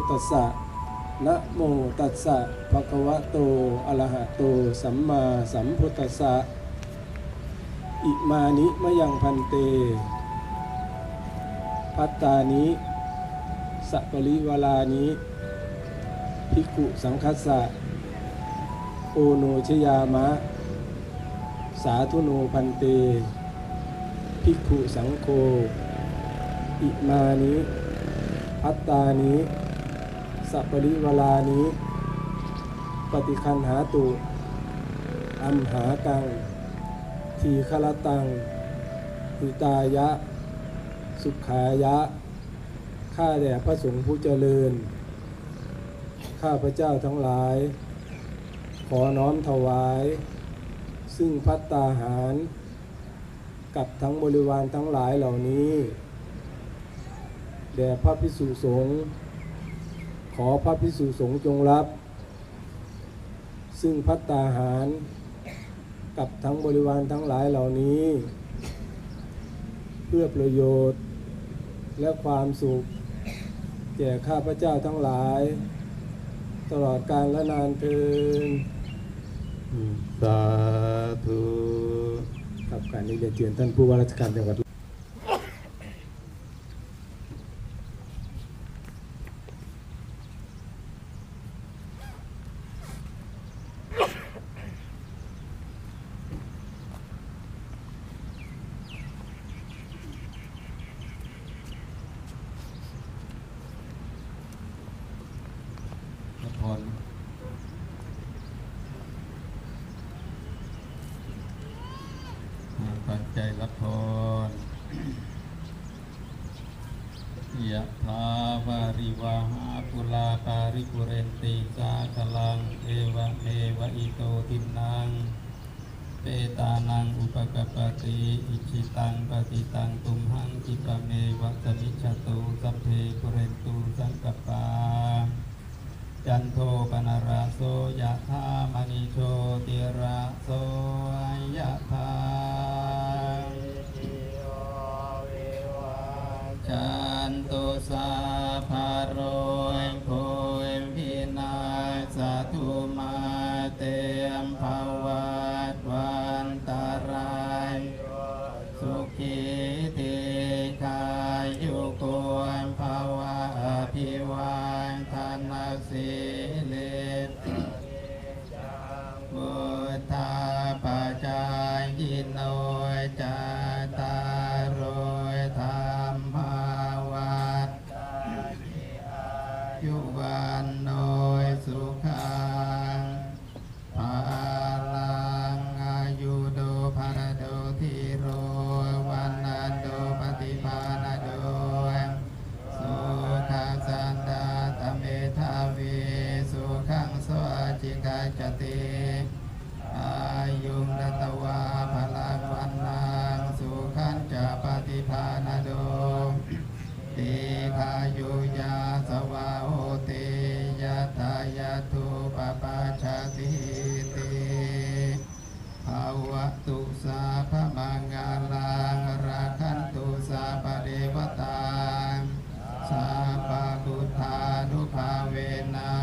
พุทธัสสะนะโมตัสสะภะคะวะโตอะระหะโต สัมมาสัมพุทธัสสะอิมานิมะยังพันเต พัตตานิสัปริวลานิภิกขุสังคัสสะโอโนชยามะ สาธุโนพันเต ภิกขุสังโฆอิมานิพัตตานิ สัปริวลานิปฏิคันหาตุอัมหากัง ทีฆลตังหิตายะ สุขายะ ข้าแด่พระสงฆ์ผู้เจริญ ข้าพระเจ้าทั้งหลาย ขอน้อมถวาย ซึ่งพัตตาหาร กับทั้งบริวารทั้งหลายเหล่านี้ แด่พระพิสุสงฆ์ ขอพระพิสุสงฆ์จงรับ ซึ่งพัตตาหาร กับทั้งบริวารทั้งหลายเหล่านี้ เพื่อประโยชน์และความสุข แก่ข้าพระเจ้าทั้งหลาย ตลอดกาลและนานเทินสาธุกับการนี้เรียนเชิญท่านผู้ว่าราชการจังหวัด รับพรตั้งใจรับพรยะถาวาริวาหาปุลาปาริปุเรนติสาคลังเอวะเมวะอิโตทินังเปตานังอุปกปติอิชิตังปฏิตังตุมหังคิปเมวะสมิจตุสัพเพปุเรนตุสังกปา จันโทปนราโสยะธามณิโชติราโสยะธาจันตุสา เวนะ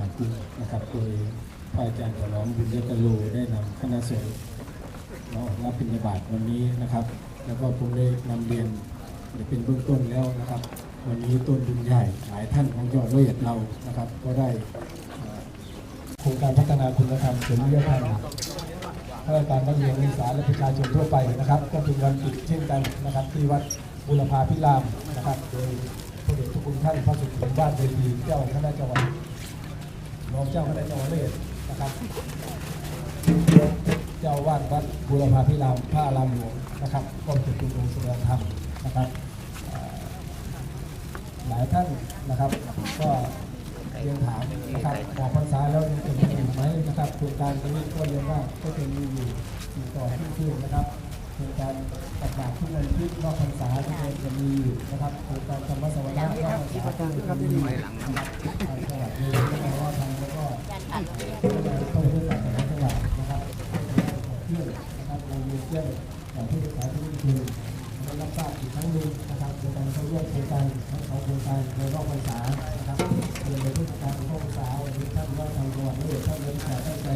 านคุณนะครับโดยพระอาจารย์ขอร้องบุญยกโลได้นำคณะสงฆ์มาออกรับพิณบาตวันนี้นะครับ แล้วก็ผมได้นำเรียนเป็นเบื้องต้นแล้วนะครับ วันนี้ต้นบุญใหญ่หลายท่านของจังหวัดร้อยเอ็ดเรานะครับ ก็ได้โครงการพัฒนาคุณธรรมจริยธรรมข้าราชการนักเรียนนักศึกษาและประชาชนทั่วไปนะครับ ก็เป็นวันปิดเช่นกันนะครับ ที่วัดบุรพาพิรามนะครับ โดยพระเดชพระคุณท่านพระสุขีบ้านเวทีเจ้าคณะจังหวัด รองเจ้าคณะจังหวัดเลยนะครับ เจ้าวาดวัดบุรพาพิรามพระอารามหลวงนะครับก็เป็นคุณองค์สดงธรรมนะครับหลายท่านนะครับ ก็เรียนถามนะครับออกพรรษาแล้วยังเป็นอยู่ไหมนะครับโครงการนี้ก็เรียนว่าก็จะมีอยู่อยู่ต่อที่ขึ้นนะครับ โครงการตักบาตรทุกวันอาทิตย์นอกพรรษาที่เรียนจะมีอยู่นะครับโครงการธรรมสวรรค์นอกพรรษาก็จะมีอยู่นะครับทางจังหวัดเลยแล้วก็ทางแล้วก็ต้องรู้จักในจังหวัดนะครับเที่ยวนะครับเรามีเที่ยวของผู้ศึกษาที่นี่คือได้รับทราบอีกครั้งหนึ่งนะครับโดยการเข้าร่วมโครงการทั้งสองโครงการในรอบพรรษานะครับเรียนในผู้จัดการของพรรษาวันนี้ท่านว่าทางจังหวัดไม่ได้ท่านเลยที่ตั้งใจ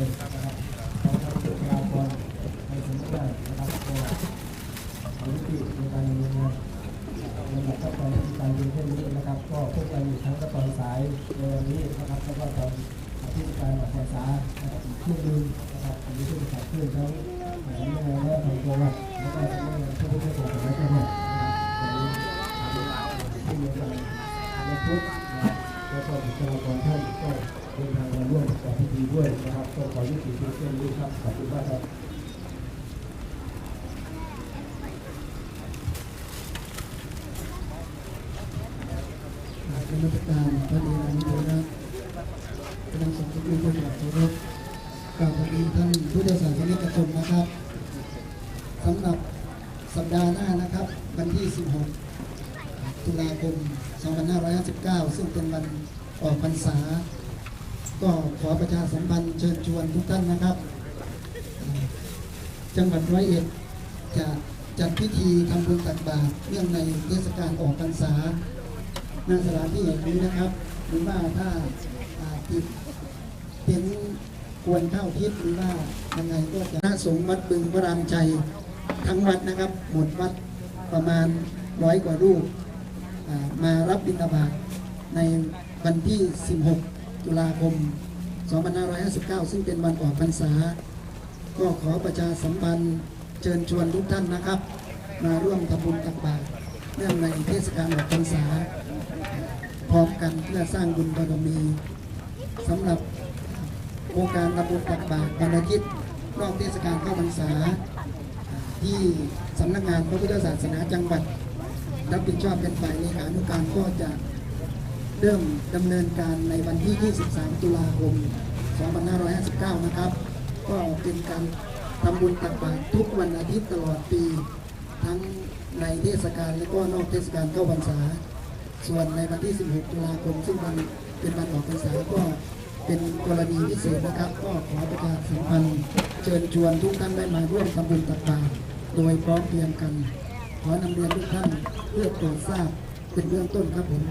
แล้วก็บุคลากรท่านก็เดินทางมาร่วมกับพิธีด้วยนะครับก็ขอยุติเพียงแค่นี้ครับขอบคุณมากครับเป็นรัชการพระเดชานุภาพคณะสงฆ์ทุกท่านที่เคารพกราบสวัสดีท่านผู้ได้ศาสนิกชนนะครับสำหรับสัปดาห์หน้านะครับ วันที่ 16 ตุลาคม 2559 ซึ่งเป็นวัน ออกพรรษา ก็ขอประชาสัมพันธ์เชิญชวนทุกท่านนะครับ จังหวัดร้อยเอ็ดจะจัดพิธีทำบุญตักบาตรเนื่องในเทศกาลออกพรรษาณสถานที่แห่งนี้นะครับ หรือว่าถ้าติดเป็นควรเข้าทิศหรือว่ายังไงก็จะน้าสงฆ์วัดบึงพระรามชัยทั้งวัดนะครับ หมดวัดประมาณร้อยกว่ารูปมารับบิณฑบาตใน วันที่ 16 ตุลาคม 2559 ซึ่งเป็นวันออกพรรษา ก็ขอประชาสัมพันธ์เชิญชวนทุกท่านนะครับ มาร่วมทำบุญตักบาตรเนื่องในเทศกาลออกพรรษา พร้อมกันเพื่อสร้างบุญบารมีสำหรับโครงการทำบุญตักบาตรวันอาทิตย์นอกเทศกาลเข้าพรรษา ที่สำนักงานพระพุทธศาสนาจังหวัด รับผิดชอบเป็นฝ่ายเลขานุการก็จะ เริ่มดำเนินการในวันที่ 23 ตุลาคม 2559 นะครับ ก็เป็นการทำบุญตักบาตรทุกวันอาทิตย์ตลอดปี ทั้งในเทศกาลและก็นอกเทศกาลเข้าพรรษา ส่วนในวันที่ 16 ตุลาคม ซึ่งมันเป็นวันออกพรรษาก็เป็นกรณีพิเศษนะครับ ก็ขอประกาศสัมพันธ์เชิญชวนทุกท่านได้มาร่วมทำบุญตักบาตรโดยพร้อมเพรียงกัน ขอนำเรียนทุกท่านเพื่อโปรดทราบเป็นเบื้องต้นครับผม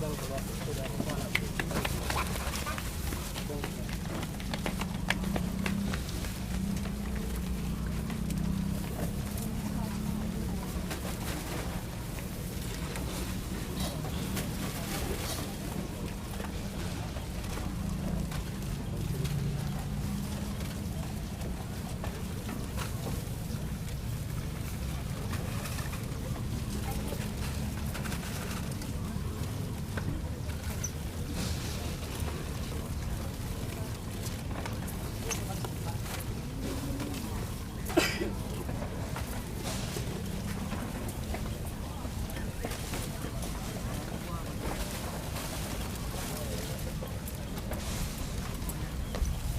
だろうとは、そこで。